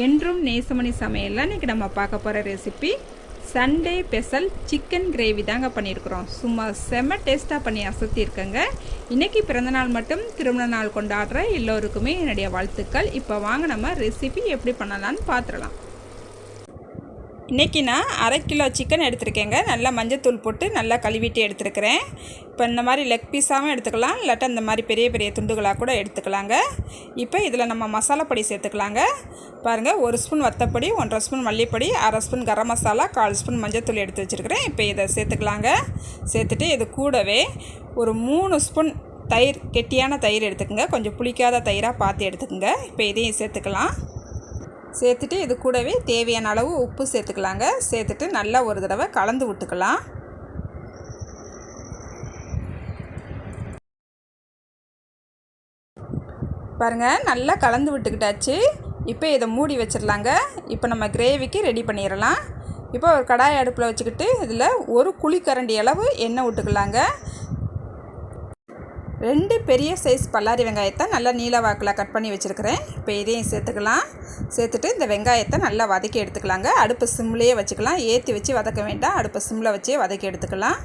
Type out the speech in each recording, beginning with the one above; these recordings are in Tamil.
என்றும் நேசமணி சமையலில் இன்றைக்கி நம்ம பார்க்க போகிற recipe Sunday special chicken gravy தாங்க பண்ணியிருக்கிறோம். சும்மா செம்ம டேஸ்ட்டாக பண்ணி அசத்தியிருக்கேங்க. இன்றைக்கி பிறந்தநாள் மட்டும் திருமண நாள் கொண்டாடுற எல்லோருக்குமே என்னுடைய வாழ்த்துக்கள். இப்போ வாங்க நம்ம ரெசிபி எப்படி பண்ணலான்னு பார்த்துடலாம். இன்றைக்கி நான் அரை கிலோ சிக்கன் எடுத்திருக்கேங்க. நல்லா மஞ்சத்தூள் போட்டு நல்லா கழுவிட்டு எடுத்துருக்கிறேன். இப்போ இந்த மாதிரி லெக் பீஸாகவும் எடுத்துக்கலாம். இல்லாட்டா இந்த மாதிரி பெரிய பெரிய துண்டுகளாக கூட எடுத்துக்கலாங்க. இப்போ இதில் நம்ம மசாலா பொடி சேர்த்துக்கலாங்க. பாருங்கள் ஒரு ஸ்பூன் வத்தப்பொடி ஒன்றரை ஸ்பூன் மல்லிப்பொடி அரை ஸ்பூன் கரம் மசாலா கால் ஸ்பூன் மஞ்சத்தூள் எடுத்து வச்சுருக்கிறேன். இப்போ இதை சேர்த்துக்கலாங்க. சேர்த்துட்டு இது கூடவே ஒரு மூணு ஸ்பூன் தயிர் கெட்டியான தயிர் எடுத்துக்கோங்க. கொஞ்சம் புளிக்காத தயிராக பார்த்து எடுத்துக்கோங்க. இப்போ இதையும் சேர்த்துக்கலாம். சேர்த்துட்டு இது கூடவே தேவையான அளவு உப்பு சேர்த்துக்கலாங்க. சேர்த்துட்டு நல்லா ஒரு தடவை கலந்து விட்டுக்கலாம். பாருங்கள் நல்லா கலந்து விட்டுக்கிட்டாச்சு. இப்போ இதை மூடி வச்சிடலாங்க இப்போ நம்ம கிரேவிக்கு ரெடி பண்ணிடலாம் இப்போ ஒரு கடாய் அடுப்பில் வச்சுக்கிட்டு இதில் ஒரு குழிக்கரண்டி அளவு எண்ணெய் விட்டுக்கலாங்க. ரெண்டு பெரிய சைஸ் பல்லாரி வெங்காயத்தை நல்லா நீல வாக்கில் கட் பண்ணி வச்சுருக்கிறேன். இப்போ இதையும் சேர்த்துக்கலாம். சேர்த்துட்டு இந்த வெங்காயத்தை நல்லா வதக்கி எடுத்துக்கலாங்க. அடுப்பு சிம்லேயே வச்சுக்கலாம். ஏற்றி வச்சு வதக்க வேண்டாம். அடுப்பு சிம்மில் வச்சே வதக்கி எடுத்துக்கலாம்.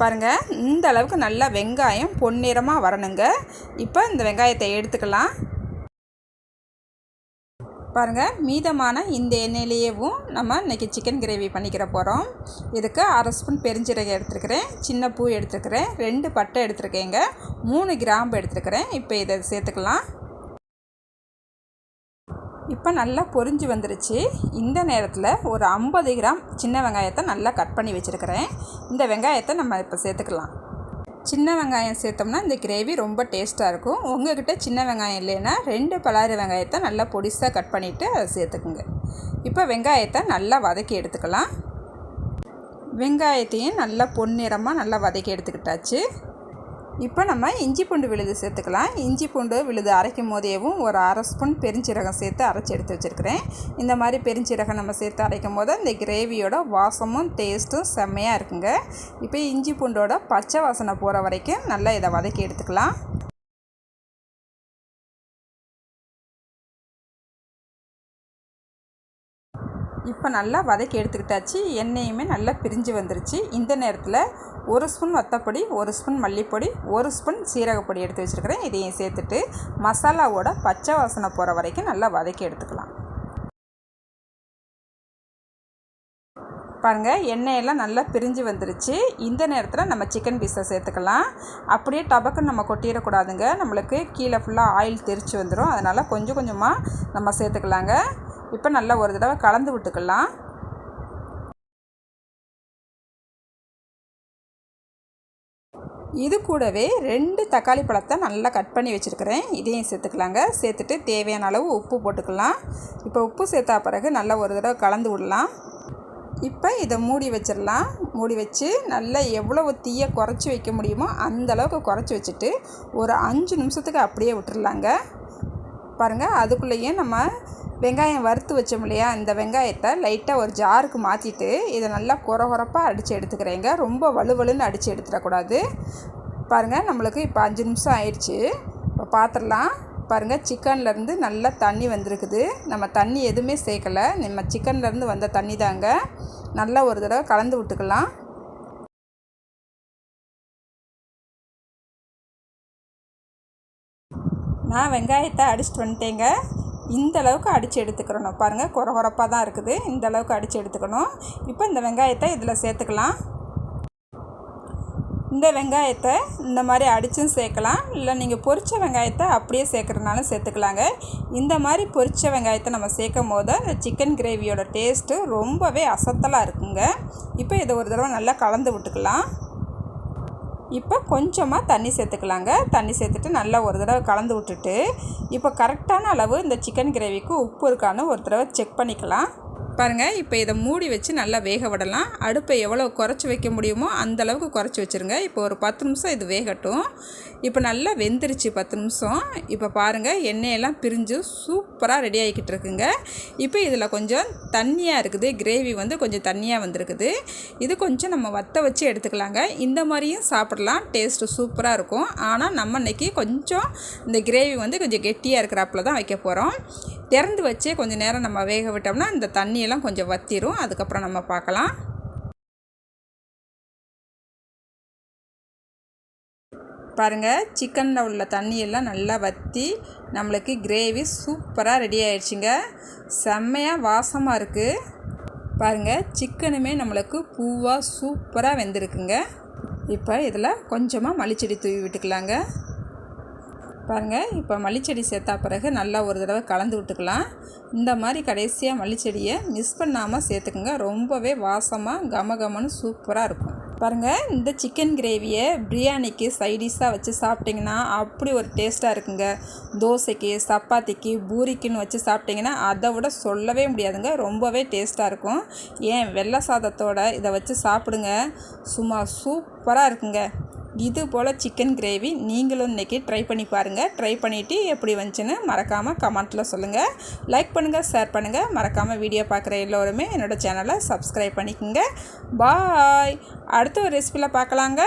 பாருங்கள் இந்த அளவுக்கு நல்லா வெங்காயம் பொன்னிறமாக வரணுங்க. இப்போ இந்த வெங்காயத்தை எடுத்துக்கலாம். பாருங்கள் மீதமான இந்த எண்ணெயிலேயேவும் நம்ம இன்றைக்கி சிக்கன் கிரேவி பண்ணிக்கிற போகிறோம் இதுக்கு அரை ஸ்பூன் பெருஞ்சீரகம் எடுத்துருக்கிறேன் சின்ன பூ எடுத்துருக்கிறேன் ரெண்டு பட்டை எடுத்துருக்கேங்க மூணு கிராம்பு எடுத்துருக்கிறேன். இப்போ இதை சேர்த்துக்கலாம். இப்போ நல்லா பொரிஞ்சு வந்துருச்சு. இந்த நேரத்தில் ஒரு ஐம்பது கிராம் சின்ன வெங்காயத்தை நல்லா கட் பண்ணி வச்சுருக்கிறேன். இந்த வெங்காயத்தை நம்ம இப்போ சேர்த்துக்கலாம். சின்ன வெங்காயம் சேர்த்தோம்னா இந்த கிரேவி ரொம்ப டேஸ்ட்டாக இருக்கும். உங்கள்கிட்ட சின்ன வெங்காயம் இல்லைன்னா ரெண்டு பலாரி வெங்காயத்தை நல்லா பொடிசாக கட் பண்ணிவிட்டு அதை சேர்த்துக்குங்க. இப்போ வெங்காயத்தை நல்லா வதக்கி எடுத்துக்கலாம். வெங்காயத்தையும் நல்லா பொன்னிறமாக நல்லா வதக்கி எடுத்துக்கிட்டாச்சு. இப்போ நம்ம இஞ்சி பூண்டு விழுது சேர்த்துக்கலாம். இஞ்சி பூண்டு விழுது அரைக்கும் போதேவும் ஒரு அரை ஸ்பூன் பெருஞ்சீரகம் சேர்த்து அரைச்சி எடுத்து வச்சுருக்கிறேன். இந்த மாதிரி பெருஞ்சீரகம் நம்ம சேர்த்து அரைக்கும் போது இந்த கிரேவியோட வாசமும் டேஸ்ட்டும் செம்மையாக இருக்குங்க. இப்போ இஞ்சி பூண்டோட பச்சை வாசனை போகிற வரைக்கும் நல்லா இதை வதக்கி எடுத்துக்கலாம். இப்போ நல்லா வதக்கி எடுத்துக்கிட்டாச்சு. எண்ணெயுமே நல்லா பிரிஞ்சு வந்துருச்சு. இந்த நேரத்தில் ஒரு ஸ்பூன் வத்தப்பொடி ஒரு ஸ்பூன் மல்லிப்பொடி ஒரு ஸ்பூன் சீரகப்பொடி எடுத்து வச்சுருக்கிறேன். இதையும் சேர்த்துட்டு மசாலாவோட பச்சை வாசனை போகிற வரைக்கும் நல்லா வதக்கி எடுத்துக்கலாம். பாருங்கள் எண்ணெயெல்லாம் நல்லா பிரிஞ்சு வந்துருச்சு. இந்த நேரத்தில் நம்ம சிக்கன் பீஸை சேர்த்துக்கலாம். அப்படியே டபக்குன்னு நம்ம கொட்டிடக்கூடாதுங்க. நம்மளுக்கு கீழே ஃபுல்லாக ஆயில் தெரிச்சு வந்துடும் அதனால் கொஞ்சம் கொஞ்சமாக நம்ம சேர்த்துக்கலாங்க. இப்போ நல்லா ஒரு தடவை கலந்து விட்டுக்கலாம். இது கூடவே ரெண்டு தக்காளி பழத்தை நல்லா கட் பண்ணி வச்சுருக்கிறேன். இதையும் சேர்த்துக்கலாங்க. சேர்த்துட்டு தேவையான அளவு உப்பு போட்டுக்கலாம். இப்போ உப்பு சேர்த்தா பிறகு நல்லா ஒரு தடவை கலந்து விடலாம். இப்போ இதை மூடி வச்சிடலாம். மூடி வச்சு நல்லா எவ்வளோ தீயை குறைச்சி வைக்க முடியுமோ அந்த அளவுக்கு குறைச்சி வச்சுட்டு ஒரு அஞ்சு நிமிஷத்துக்கு அப்படியே விட்டுடலாங்க பாருங்கள் அதுக்குள்ளேயே நம்ம வெங்காயம் வறுத்து வச்சோம் இல்லையா? இந்த வெங்காயத்தை லைட்டாக ஒரு ஜாருக்கு மாற்றிட்டு இதை நல்லா குற குறப்பாக அடித்து எடுத்துக்கிறேங்க. ரொம்ப வலுவலுன்னு அடித்து எடுத்துடக்கூடாது. பாருங்கள் நம்மளுக்கு இப்போ அஞ்சு நிமிஷம் ஆயிடுச்சு. இப்போ பார்த்துடலாம் பாருங்கள் சிக்கன்லேருந்து நல்லா தண்ணி வந்திருக்குது. நம்ம தண்ணி எதுவுமே சேர்க்கலை. நம்ம சிக்கன்லேருந்து வந்த தண்ணி தாங்க. நல்லா ஒரு தடவை கலந்து விட்டுக்கலாம். நான் வெங்காயத்தை அடிச்சுட்டு வந்துட்டேங்க. இந்த அளவுக்கு அடித்து எடுத்துக்கிறணும் பாருங்கள் குறை குறப்பாக தான் இருக்குது. இந்த அளவுக்கு அடித்து எடுத்துக்கணும். இப்போ இந்த வெங்காயத்தை இதில் சேர்த்துக்கலாம். இந்த வெங்காயத்தை இந்த மாதிரி அடித்தும் சேர்க்கலாம். இல்லை நீங்கள் பொரித்த வெங்காயத்தை அப்படியே சேர்க்குறதுனாலும் சேர்த்துக்கலாங்க. இந்த மாதிரி பொரித்த வெங்காயத்தை நம்ம சேர்க்கும் போது இந்த சிக்கன் கிரேவியோட டேஸ்ட்டு ரொம்பவே அசத்தலாக இருக்குங்க. இப்போ இதை ஒரு தடவை நல்லா கலந்து விட்டுக்கலாம். இப்போ கொஞ்சமாக தண்ணி சேர்த்துக்கலாங்க. தண்ணி சேர்த்துட்டு நல்லா ஒரு தடவை கலந்து விட்டுட்டு இப்போ கரெக்டான அளவு இந்த சிக்கன் கிரேவிக்கு உப்பு இருக்கான்னு ஒரு தடவை செக் பண்ணிக்கலாம். பாருங்கள் இப்போ இதை மூடி வச்சு நல்லா வேக விடலாம். அடுப்பை எவ்வளோ குறைச்சி வைக்க முடியுமோ அந்த அளவுக்கு குறைச்சி வச்சுருங்க. இப்போ ஒரு பத்து நிமிஷம் இது வேகட்டும். இப்போ நல்லா வெந்துருச்சு பத்து நிமிஷம். இப்போ பாருங்கள் எண்ணெயெல்லாம் பிரிஞ்சு சூப்பராக ரெடி ஆகிக்கிட்டு இருக்குங்க. இப்போ இதில் கொஞ்சம் தண்ணியாக இருக்குது. கிரேவி வந்து கொஞ்சம் தண்ணியாக வந்திருக்குது. இது கொஞ்சம் நம்ம வத்த வச்சு எடுத்துக்கலாங்க. இந்த மாதிரியும் சாப்பிடலாம். டேஸ்ட்டு சூப்பராக இருக்கும். ஆனால் நம்ம இன்றைக்கி கொஞ்சம் இந்த கிரேவி வந்து கொஞ்சம் கெட்டியாக இருக்கிறாப்புல தான் வைக்க போகிறோம் திறந்து வச்சே கொஞ்சம் நேரம் நம்ம வேக விட்டோம்னா இந்த தண்ணியெல்லாம் கொஞ்சம் வத்திரும். அதுக்கப்புறம் நம்ம பார்க்கலாம். பாருங்கள் சிக்கனில் உள்ள தண்ணியெல்லாம் நல்லா வற்றி நம்மளுக்கு கிரேவி சூப்பராக ரெடி ஆயிடுச்சுங்க. செம்மையாக வாசமாக இருக்குது பாருங்கள் சிக்கனுமே நம்மளுக்கு பூவாக சூப்பராக வெந்திருக்குங்க. இப்போ இதில் கொஞ்சமாக மல்லிச்செடி தூவி விட்டுக்கலாங்க. பாருங்கள் இப்போ மல்லிச்செடி சேர்த்தா பிறகு நல்லா ஒரு தடவை கலந்து விட்டுக்கலாம். இந்த மாதிரி கடைசியாக மல்லிச்செடியை மிஸ் பண்ணாமல் சேர்த்துக்குங்க. ரொம்பவே வாசமாக கம கமன்னு சூப்பராக இருக்கும். பாருங்கள் இந்த சிக்கன் கிரேவியை பிரியாணிக்கு சைடிஷாக வச்சு சாப்பிட்டிங்கன்னா அப்படி ஒரு டேஸ்ட்டாக இருக்குங்க. தோசைக்கு சப்பாத்திக்கு பூரிக்குன்னு வச்சு சாப்பிட்டிங்கன்னா அதை விட சொல்லவே முடியாதுங்க. ரொம்பவே டேஸ்ட்டாக இருக்கும். ஏன் வெள்ளை சாதத்தோட இதை வச்சு சாப்பிடுங்க. சும்மா சூப்பராக இருக்குங்க. இது போல் சிக்கன் கிரேவி நீங்களும் இன்றைக்கி ட்ரை பண்ணி பாருங்கள் ட்ரை பண்ணிவிட்டு எப்படி வந்துச்சுன்னு மறக்காமல் கமெண்ட்டில் சொல்லுங்கள் லைக் பண்ணுங்கள் ஷேர் பண்ணுங்கள் மறக்காமல் வீடியோ பார்க்குற எல்லோருமே என்னோடய சேனலை சப்ஸ்கிரைப் பண்ணிக்கோங்க. பாய் அடுத்த ஒரு ரெசிபியில் பார்க்கலாங்க.